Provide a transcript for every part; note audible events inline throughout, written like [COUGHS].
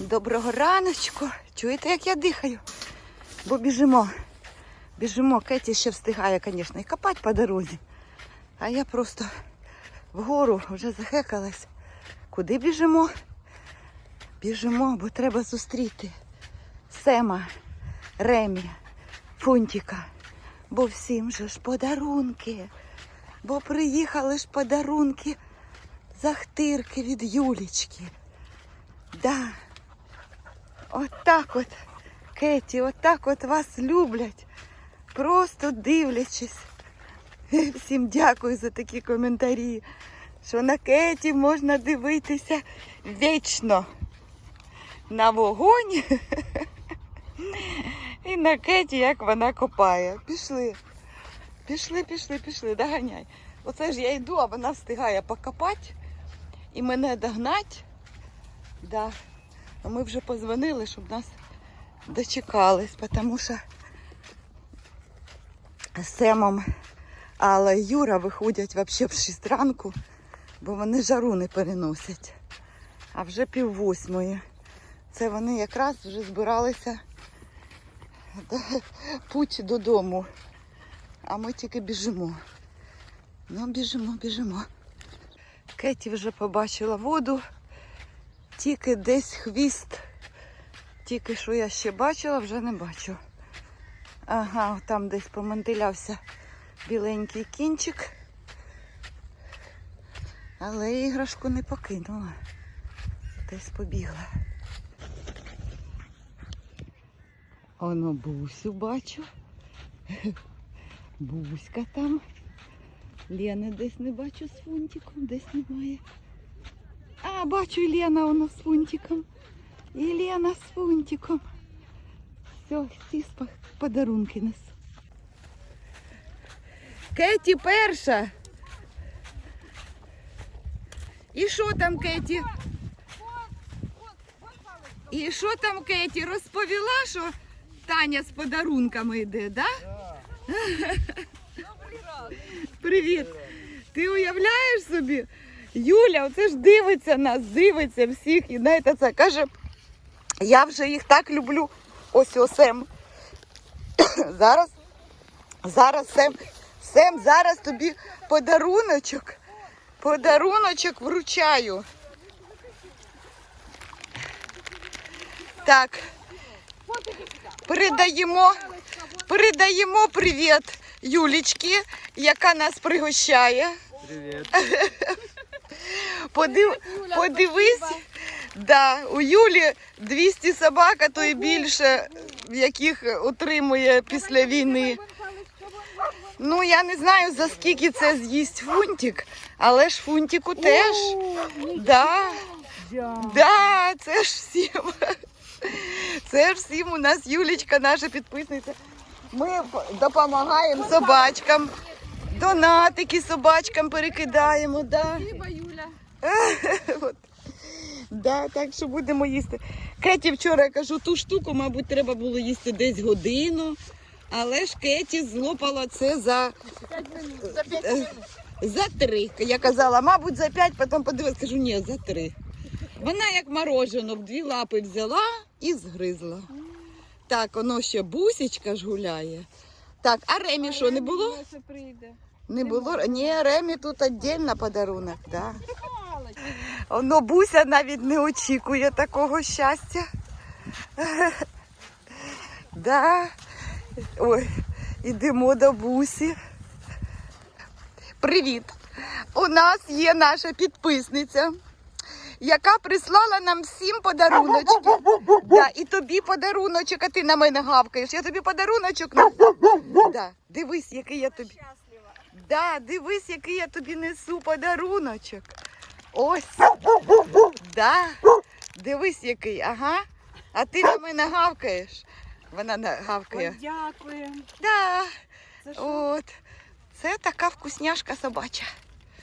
Доброго раночку. Чуєте, як я дихаю? Бо біжимо. Біжимо. Кеті ще встигає, звісно, і копати по дорозі. А я просто вгору вже захекалась. Куди біжимо? Біжимо, бо треба зустріти Сема, Ремі, Фунтіка. Бо всім же ж подарунки. Бо приїхали ж подарунки захтирки від Юлічки. Да. Отак от, Кеті, отак от вас люблять. Просто дивлячись. Всім дякую за такі коментарі. Що на Кеті можна дивитися вічно. На вогонь. І на Кеті, як вона копає. Пішли. Пішли, пішли, пішли, доганяй. Оце ж я йду, а вона встигає покопати і мене догнать. Да. А Ми вже позвонили, щоб нас дочекались, тому що Семом Алла і Юра виходять взагалі в 6 ранку, бо вони жару не переносять. А вже пів восьмої. Це вони якраз вже збиралися путь додому. А ми тільки біжимо. Ну, біжимо, біжимо. Кеті вже побачила воду, тільки десь хвіст. Тільки що я ще бачила, вже не бачу. Ага, там десь помантилявся біленький кінчик. Але іграшку не покинула. Десь побігла. Оно бусю бачу. Буська там. Лени десь не бачу з фунтиком, десь немає. А, бачу і Лена воно з фунтиком. І Лена з фунтиком. Все, всі спа- подарунки несу. Кеті перша. І що там, Кеті? І що там, Кеті? Розповіла, що Таня з подарунками йде, да? [LAUGHS] Привіт. Ти уявляєш собі? Юля, оце ж дивиться нас, дивиться всіх і знаєте, це каже, я вже їх так люблю. Ось осем. [COUGHS] Зараз, зараз Сем, Сем, зараз тобі подаруночок. Подаруночок вручаю. Так. Передаємо, передаємо привіт Юлічки, яка нас пригощає. Привет. [LAUGHS] Подив, подивись, да, у Юлі 200 собак, а то і більше, яких отримує після війни. Ну, я не знаю, за скільки це з'їсть фунтик, але ж фунтику теж. Да, да, це ж всім. Це ж всім у нас Юлічка, наша підписниця. Ми допомагаємо собачкам. Донатики собачкам перекидаємо. Да. Спасибо, Юля. [LAUGHS] От. Да, так що будемо їсти. Кеті вчора я кажу, ту штуку, мабуть, треба було їсти десь годину. Але ж Кеті злопала це за, За пять е, за три. Я казала, мабуть, за п'ять, потім подивилась, кажу, ні, за три. Вона як морожено дві лапи взяла і згризла. Так, воно ще бусічка ж гуляє. Так, а Ремі що, не було? Прийде. Не було. Ні, Ремі тут віддільно подарунок. Да. Воно Буся навіть не очікує такого щастя. [LAUGHS] Да. Ой, ідемо до Бусі. Привіт! У нас є наша підписниця, яка прислала нам всім подаруночки. Да, і тобі подаруночок, а ти на мене гавкаєш. Я тобі подаруночок. [LAUGHS] Да, дивись, який я тобі. Да, дивись, який я тобі несу подаруночок. Ось. Да. Дивись, який, ага. А ти на мене гавкаєш. Вона на- гавкає. Ой, дякую. Да. Це що? От. Це така вкусняшка собача.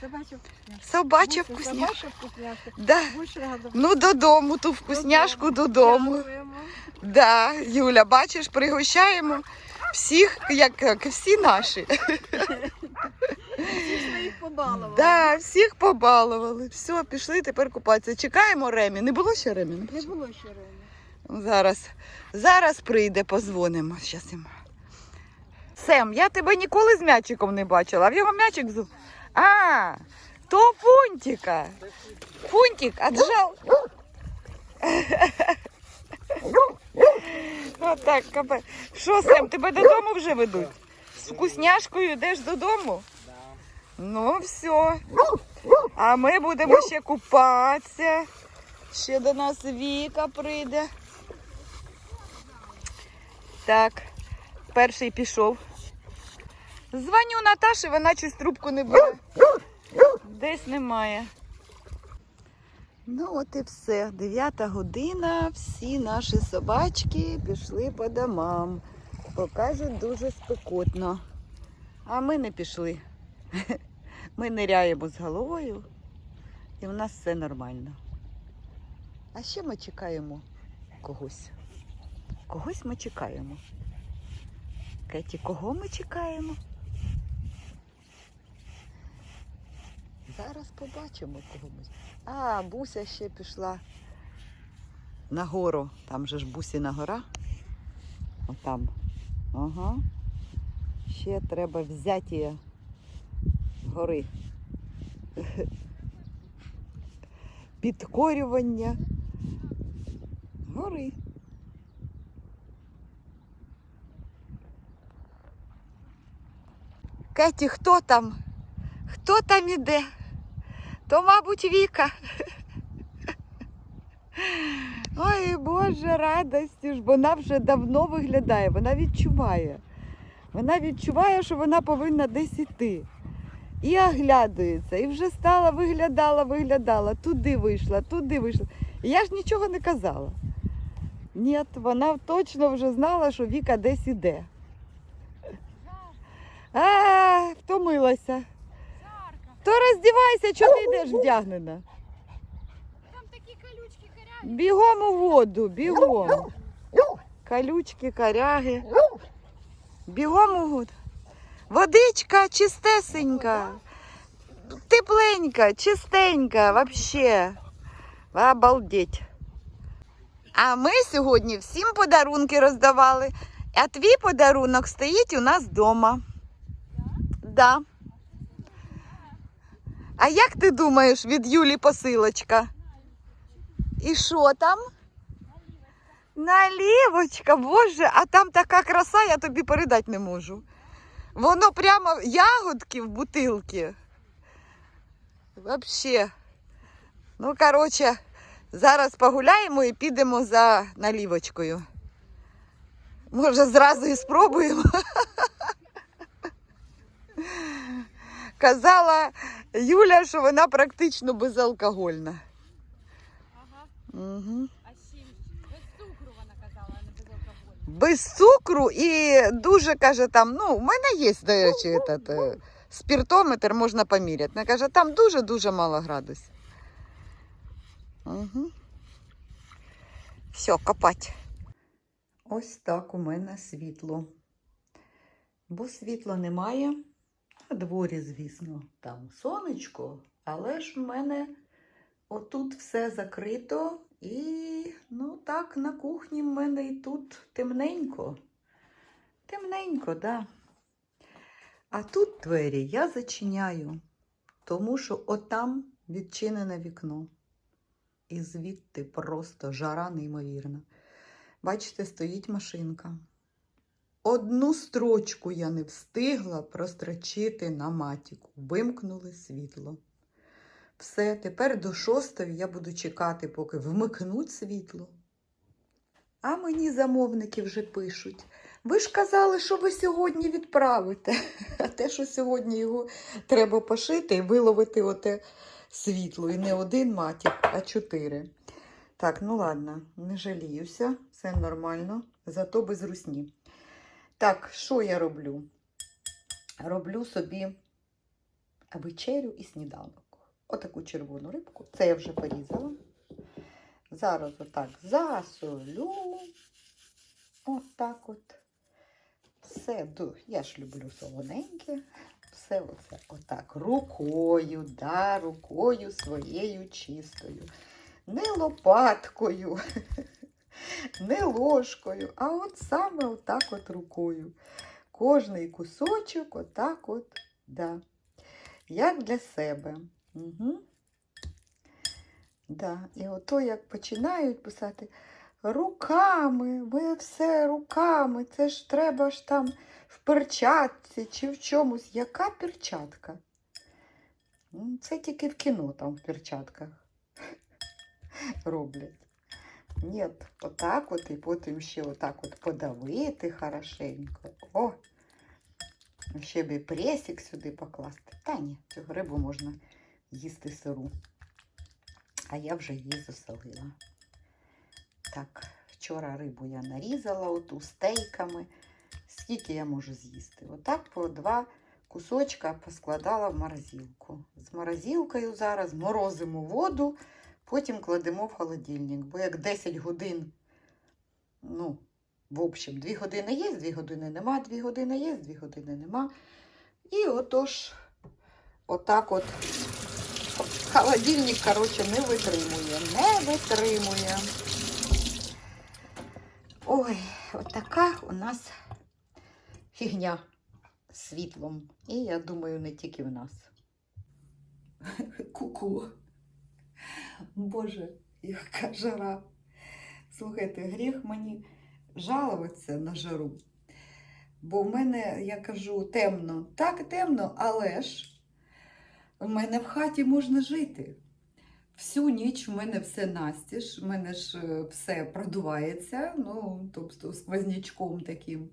Собача вкусняшка. Собача вкусняшка. Собача вкусняшка. Да. Рада. Ну, додому, ту вкусняшку додому. Дякуємо. Да, Юля, бачиш, пригощаємо всіх, як, як всі наші. [LAUGHS] Всіх побалували. Да, всіх побалували. Все, пішли тепер купатися. Чекаємо Ремі. Не було ще Ремі? Не було ще рано. Зараз. Зараз прийде, позвонимо. Щас йому. Сем, я тебе ніколи з м'ячиком не бачила, а в його м'ячик зу. А, то пунтика. Пунтик, отжал. [LAUGHS] Отак, капе. Що, Сем, тебе додому вже ведуть? З вкусняшкою йдеш додому? Ну, все. А ми будемо ще купатися. Ще до нас Віка прийде. Так, перший пішов. Дзвоню Наташі, вона щось трубку не бере. Десь немає. Ну, от і все. Дев'ята година. Всі наші собачки пішли по домам. Бо кажуть, дуже спекотно. А ми не пішли. [LAUGHS] Ми ниряємо з головою, і в нас все нормально. А ще ми чекаємо когось. Когось ми чекаємо. Кеті, кого ми чекаємо? Зараз побачимо, кого ми. А, Буся ще пішла на гору. Там же ж Бусіна гора. Отам. Ага. Ще треба взяти гори. Підкорювання гори. Кеті, хто там? Хто там іде? То, мабуть, Віка. Ой, Боже, радості ж, вона вже давно виглядає, вона відчуває. Вона відчуває, що вона повинна десь іти. І оглядується, і вже стала, виглядала, виглядала, туди вийшла, туди вийшла. І я ж нічого не казала. Ні, вона точно вже знала, що Віка десь іде. А, втомилася. То роздівайся, чого ти йдеш вдягнена. Там такі колючки коряги. Бігом у воду, бігом. Колючки, коряги. Бігом у воду. Водичка чистесенька. Тепленька, чистенька, вообще. Обалдеть. А ми сьогодні всім подарунки роздавали. А твій подарунок стоїть у нас вдома. Да. А як ти думаєш від Юлі посилочка? І що там? Налівочка, боже, а там така краса, я тобі передати не можу. Воно прямо ягодки в бутилці. Вообще. Ну, коротше, зараз погуляємо і підемо за налівочкою. Може, зразу і спробуємо. Казала Юля, що вона практично безалкогольна. Ага. Угу. А з чим? Без цукру вона казала, а не без алкоголю. Без цукру і дуже каже там, ну, у мене є, до речі, этот, е, спіртометр, можна поміряти. Вона каже, там дуже-дуже мало градусів. Угу. Все, копать. Ось так у мене світло. Бо світла немає. На дворі, звісно, там сонечко, але ж в мене отут все закрито і, ну так, на кухні в мене і тут темненько. Темненько, да. А тут двері я зачиняю, тому що отам відчинене вікно. І звідти просто жара неймовірна. Бачите, стоїть машинка. Одну строчку я не встигла прострочити на матіку. Вимкнули світло. Все, тепер до шостої я буду чекати, поки вмикнуть світло. А мені замовники вже пишуть. Ви ж казали, що ви сьогодні відправите. А те, що сьогодні його треба пошити і виловити оте світло. І не один матік, а чотири. Так, ну ладно, не жаліюся, все нормально, зато без русні. Так, що я роблю? Роблю собі вечерю і сніданок. Отаку червону рибку. Це я вже порізала. Зараз отак засолю. Отак от. Все, я ж люблю солоненьке. все оце отак рукою, да, рукою своєю чистою. Не лопаткою, [LAUGHS] не ложкою, а от саме отак от рукою. Кожний кусочок отак от, да. Як для себе. Угу. Да. І ото як починають писати руками, ми все руками, це ж треба ж там в перчатці чи в чомусь. Яка перчатка? Ну, Це тільки в кіно там в перчатках [LAUGHS] роблять. Ні, отак от і потім ще отак от подавити хорошенько. О! Ще б і пресик сюди покласти. Та ні, цю рибу можна їсти сиру. А я вже її засолила. Так, вчора рибу я нарізала оту стейками. Скільки я можу з'їсти? Отак по два кусочка поскладала в морозилку. З морозилкою зараз морозимо воду, потім кладемо в холодильник. Бо як 10 годин, ну, в общем, 2 години є, 2 години нема, 2 години є, 2 години нема. І отож, отак от холодильник, коротше, не витримує, не витримує. Ой, отака у нас фігня світлом. І я думаю, не тільки в нас. Ку-ку. Боже, яка жара. Слухайте, гріх мені жалуватися на жару. Бо в мене, я кажу, темно. Так, темно, але ж в мене в хаті можна жити. Всю ніч в мене все настіж, в мене ж е, все продувається, ну, тобто сквознячком таким.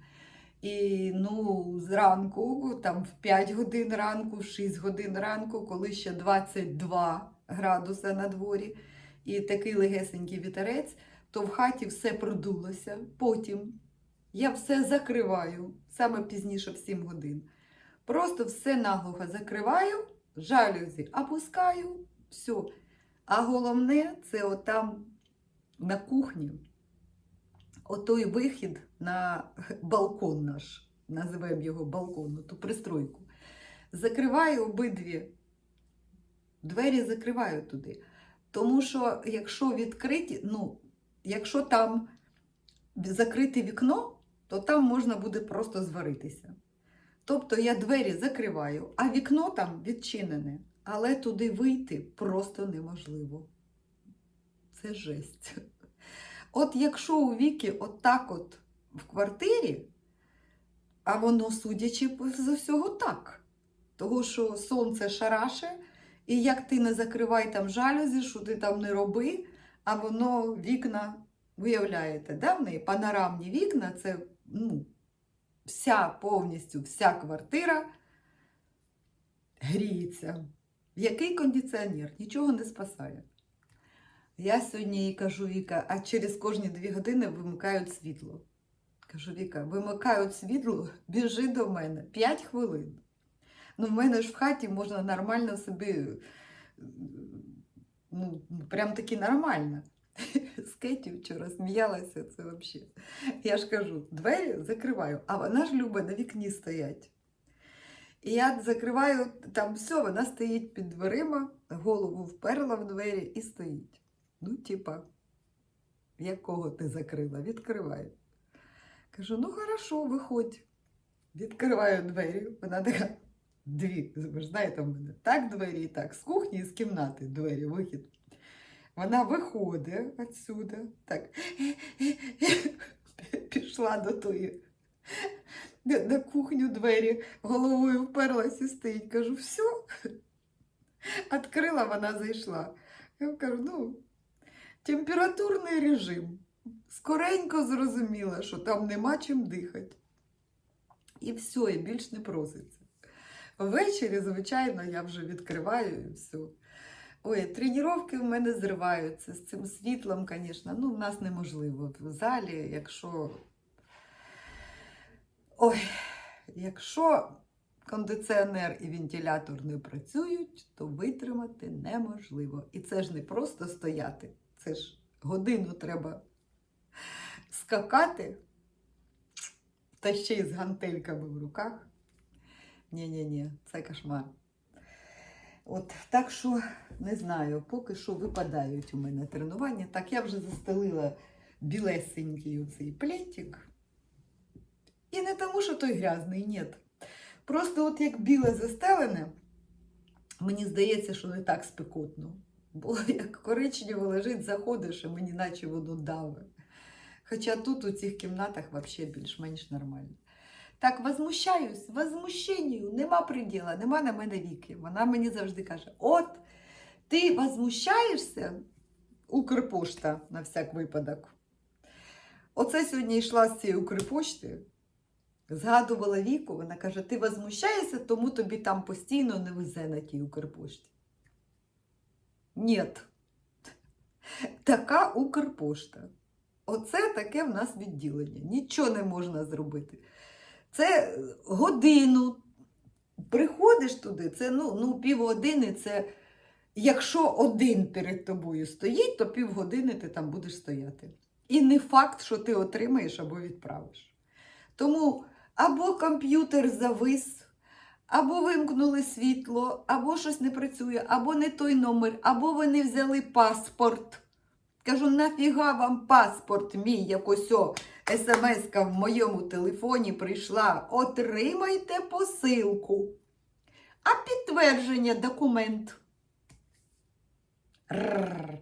І ну, зранку, там в 5 годин ранку, в 6 годин ранку, коли ще 22 градуса на дворі, і такий легесенький вітерець, то в хаті все продулося. Потім я все закриваю, саме пізніше в 7 годин. Просто все наглухо закриваю, жалюзі опускаю, все. А головне, це отам на кухні, отой вихід на балкон наш, називаємо його балкон, ту пристройку. Закриваю обидві двері закриваю туди. Тому що якщо відкриті, ну, якщо там закрите вікно, то там можна буде просто зваритися. Тобто я двері закриваю, а вікно там відчинене, але туди вийти просто неможливо. Це жесть. От якщо у віки отак от в квартирі, а воно, судячи з усього, так. Того, що сонце шараше, і як ти не закривай там жалюзі, що ти там не роби, а воно вікна, виявляєте, да, в неї панорамні вікна, це ну, вся повністю вся квартира гріється. Який кондиціонер? Нічого не спасає. Я сьогодні їй кажу, Віка, а через кожні дві години вимикають світло. Кажу, Віка, вимикають світло, біжи до мене 5 хвилин. Ну, в мене ж в хаті можна нормально собі, ну, прям таки нормально. З Кеті вчора сміялася це взагалі. Я ж кажу, двері закриваю, а вона ж любить на вікні стоять. І я закриваю там все, вона стоїть під дверима, голову вперла в двері і стоїть. Ну, типа, якого ти закрила? Відкриваю. Кажу, ну хорошо, виходь. Відкриваю двері. Вона така, дві, ви ж знаєте, в мене так двері і так, з кухні і з кімнати двері, вихід. Вона виходить відсюди, так, [LAUGHS] пішла до тої, на кухню двері, головою вперлась і стоїть. Кажу, все. [LAUGHS] Відкрила, вона зайшла. Я кажу, ну, температурний режим. Скоренько зрозуміла, що там нема чим дихати. І все, і більш не проситься. Ввечері, звичайно, я вже відкриваю і все. Ой, тренування в мене зриваються з цим світлом, звісно. Ну, в нас неможливо в залі, якщо. Ой, якщо кондиціонер і вентилятор не працюють, то витримати неможливо. І це ж не просто стояти, це ж годину треба скакати, та ще й з гантельками в руках. ні-ні-ні, це кошмар. От так що не знаю, поки що випадають у мене тренування. Так я вже застелила білесенький оцей плетик. І не тому, що той грязний, ні. Просто от як біле застелене, мені здається, що не так спекотно. Бо [LAUGHS] як коричнево лежить, заходиш, і мені наче воно даве. Хоча тут у цих кімнатах взагалі більш-менш нормально. Так, возмущаюсь, возмущенню, нема приділа, нема на мене віки. Вона мені завжди каже: от ти возмущаєшся, Укрпошта на всяк випадок. Оце сьогодні йшла з цієї Укрпошти, згадувала віку, вона каже: ти возмущаєшся, тому тобі там постійно не везе на тій Укрпошті. Ні. Така Укрпошта. Оце таке в нас відділення. Нічого не можна зробити. Це годину. Приходиш туди, це ну, ну, півгодини, це якщо один перед тобою стоїть, то півгодини ти там будеш стояти. І не факт, що ти отримаєш або відправиш. Тому або комп'ютер завис, або вимкнули світло, або щось не працює, або не той номер, або ви не взяли паспорт. Кажу, нафіга вам паспорт мій, як ось о, смс-ка в моєму телефоні прийшла. Отримайте посилку. А підтвердження документ. Рррр.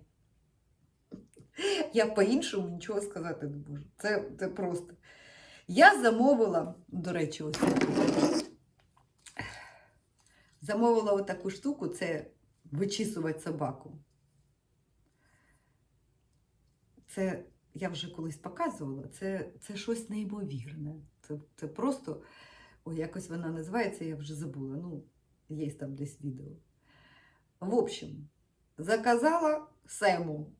Я по-іншому нічого сказати не можу. Це, це просто. Я замовила, до речі, ось замовила отаку штуку, це вичісувати собаку. Це я вже колись показувала, це, це щось неймовірне. Це, це просто, ой, якось вона називається, я вже забула. Ну, є там десь відео. В общем, заказала Сему.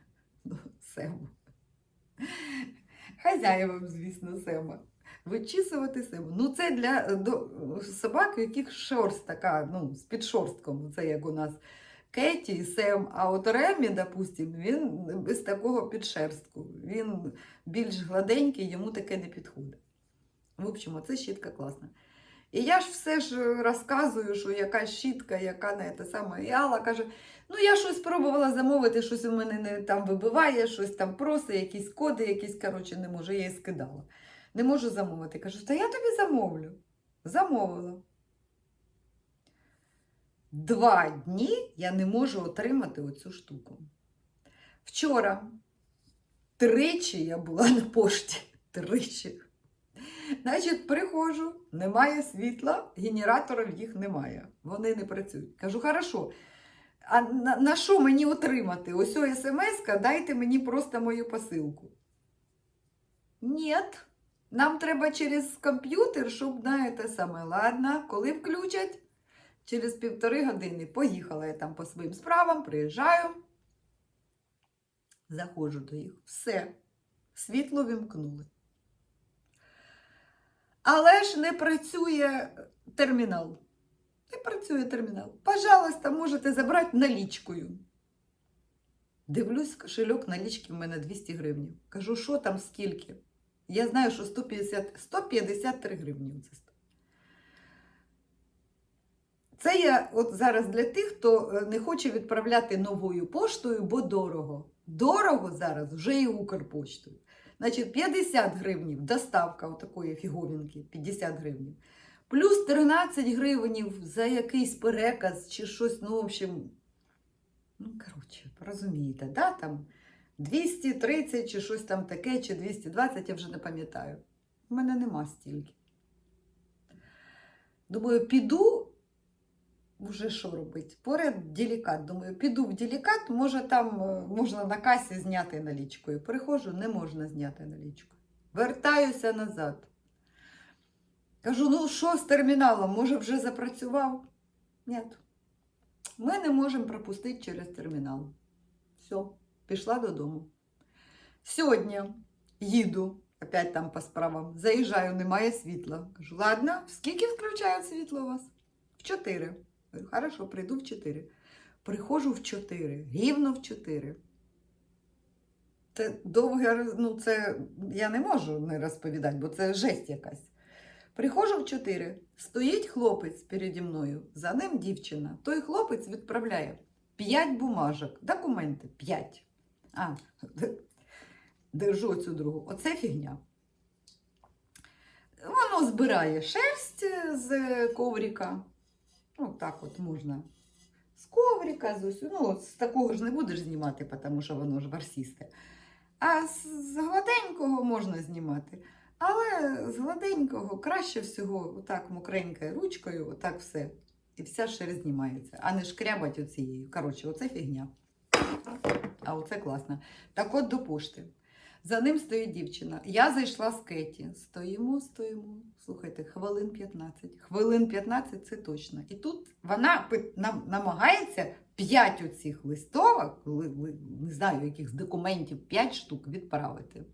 [LAUGHS] Сему. Хазяєвам, звісно, Сема. Вичісувати Сему. Ну, це для до, собак, у яких шерсть така, ну, з підшорстком. Це як у нас Кеті і Сем. А от Ремі, допустим, він без такого підшерстку. Він більш гладенький, йому таке не підходить. В общем, оце щітка класна. І я ж все ж розказую, що яка щітка, яка не те саме. І Алла каже: ну я щось спробувала замовити, щось у мене не там вибиває, щось там просить, якісь коди, якісь, коротше, не можу, я її скидала. Не можу замовити. Кажу, та я тобі замовлю. Замовила. Два дні я не можу отримати оцю штуку. Вчора тричі я була на пошті. [LAUGHS] Тричі. Значить, приходжу, немає світла, генераторів їх немає. Вони не працюють. Кажу, хорошо. А на, на що мені отримати? Ось смс дайте мені просто мою посилку. Ні, нам треба через комп'ютер, щоб знаєте саме. Ладно, коли включать? Через півтори години поїхала я там по своїм справам, приїжджаю, заходжу до їх. Все, світло вимкнули. Але ж не працює термінал. Не працює термінал. Пожалуйста, можете забрати налічкою. Дивлюсь, кошельок налічки в мене 200 гривень. Кажу, що там скільки? Я знаю, що 150, 153 гривні. Це. Це я от зараз для тих, хто е, не хоче відправляти новою поштою, бо дорого. Дорого зараз вже і Укрпоштою. Значить, 50 гривнів доставка отакої фіговінки, 50 гривнів. Плюс 13 гривнів за якийсь переказ чи щось, ну, в общем, ну, коротше, розумієте, да, там 230 чи щось там таке, чи 220, я вже не пам'ятаю. У мене нема стільки. Думаю, піду, вже що робити? Поряд делікат. Думаю, піду в делікат, може там е, можна на касі зняти налічкою. Приходжу, не можна зняти налічкою. Вертаюся назад. Кажу, ну що з терміналом? Може, вже запрацював? Ні. Ми не можемо пропустити через термінал. Все, пішла додому. Сьогодні їду, опять там по справам, заїжджаю, немає світла. Кажу, ладно, скільки включають світло у вас? В 4. Говорю, Хорошо, прийду в 4. Приходжу в 4, рівно в 4. Це довге, ну це я не можу не розповідати, бо це жесть якась. Приходжу в 4. Стоїть хлопець переді мною, за ним дівчина. Той хлопець відправляє 5 бумажок, документи 5. А, держу цю другу. Оце фігня. Воно збирає шерсть з коврика. Ну, так от можна. З коврика, з усю. Ну, з такого ж не будеш знімати, тому що воно ж ворсісте. А з гладенького можна знімати. Але з гладенького краще всього отак мокренькою ручкою, отак все. І вся шерсть знімається, а не шкрябать оцією. Коротше, оце фігня. А оце класно. Так от до пошти. За ним стоїть дівчина. Я зайшла з Кеті. Стоїмо, стоїмо. Слухайте, хвилин 15. Хвилин 15 це точно. І тут вона нам- намагається 5 оцих листовок, ли- ли- не знаю, яких з документів, 5 штук відправити.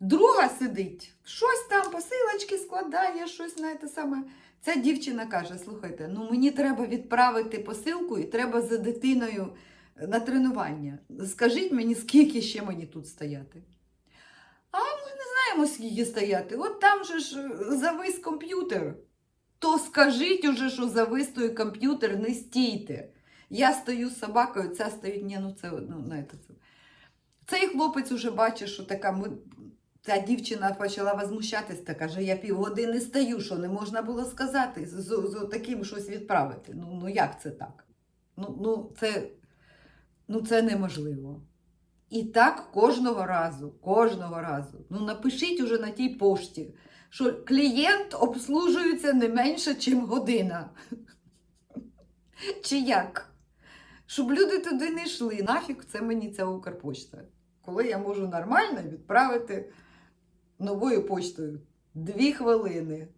Друга сидить, щось там, посилочки складає, щось на те саме. Ця дівчина каже: слухайте, ну мені треба відправити посилку і треба за дитиною на тренування. Скажіть мені, скільки ще мені тут стояти? А ми не знаємо, скільки стояти. От там же ж е, завис комп'ютер. То скажіть уже, що завис той комп'ютер, не стійте. Я стою з собакою, ця стоїть, ні, ну це ну, знаєте, це. Цей хлопець уже бачить, що така ми. Ця дівчина почала возмущатись та каже, я півгодини стою, що не можна було сказати, з, з, з таким щось відправити. Ну, ну як це так? Ну, ну, це, ну це неможливо. І так кожного разу, кожного разу. Ну напишіть уже на тій пошті, що клієнт обслужується не менше, ніж година. Чи як? Щоб люди туди не йшли. Нафіг це мені ця Укрпочта. Коли я можу нормально відправити новою почтою дві хвилини,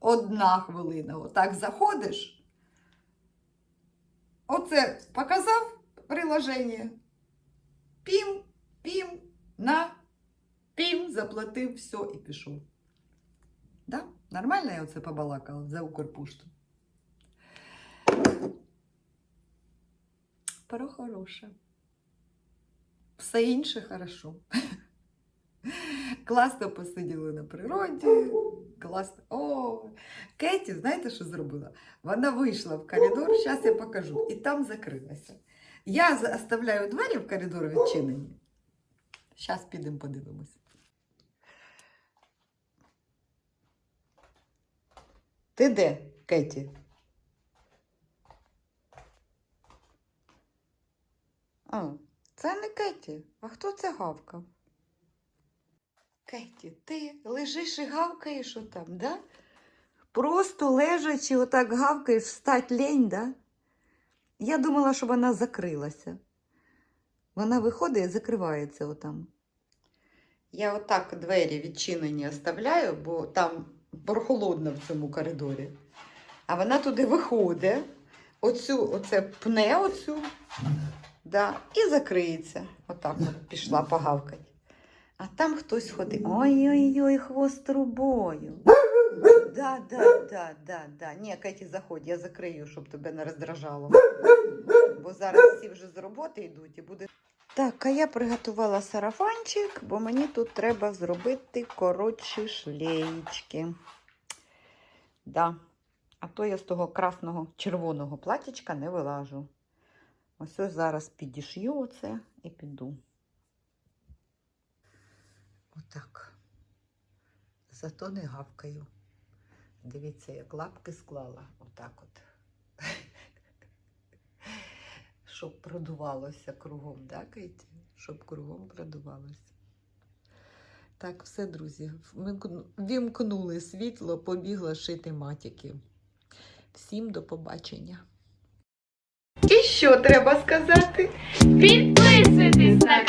одна хвилина. Отак заходиш. Оце показав приложення. Пім, пім, на, пім, заплатив, все і пішов. Да? Нормально я оце побалакала за Укрпошту? Про хороше. Все інше хорошо. [LAUGHS] Класно посиділи на природі. Класно. О, Кеті, знаєте, що зробила? Вона вийшла в коридор, зараз я покажу, і там закрилася. Я оставляю двері в коридор відчинені. Зараз підемо подивимось. Ти де, Кеті? А, це не Кеті. А хто це гавкав? Кеті, ти лежиш і гавкаєш отам, да? Просто лежачи, отак гавкаєш, встать лень, да? Я думала, що вона закрилася. Вона виходить і закривається отам. Я отак двері відчинені оставляю, бо там прохолодно в цьому коридорі. А вона туди виходить, оцю, оце пне оцю, да, і закриється. Отак от пішла погавкать. А там хтось ходить. Ой-ой-ой, хвост трубою. Да, да, да, да, да. Ні, Кеті, заходь, я закрию, щоб тебе не роздражало. Бо зараз всі вже з роботи йдуть і буде. Так, а я приготувала сарафанчик, бо мені тут треба зробити коротші шлеєчки. Да. А то я з того красного червоного платічка не вилажу. Ось ось зараз підішью оце і піду. Отак. Зато не гавкаю. Дивіться, як лапки склала. Отак от. [LAUGHS] Щоб продувалося кругом, да, Кеті? Щоб кругом продувалося. Так, все, друзі. Вімкнули світло, побігла шити матіки. Всім до побачення. І що треба сказати? Підписуйтесь на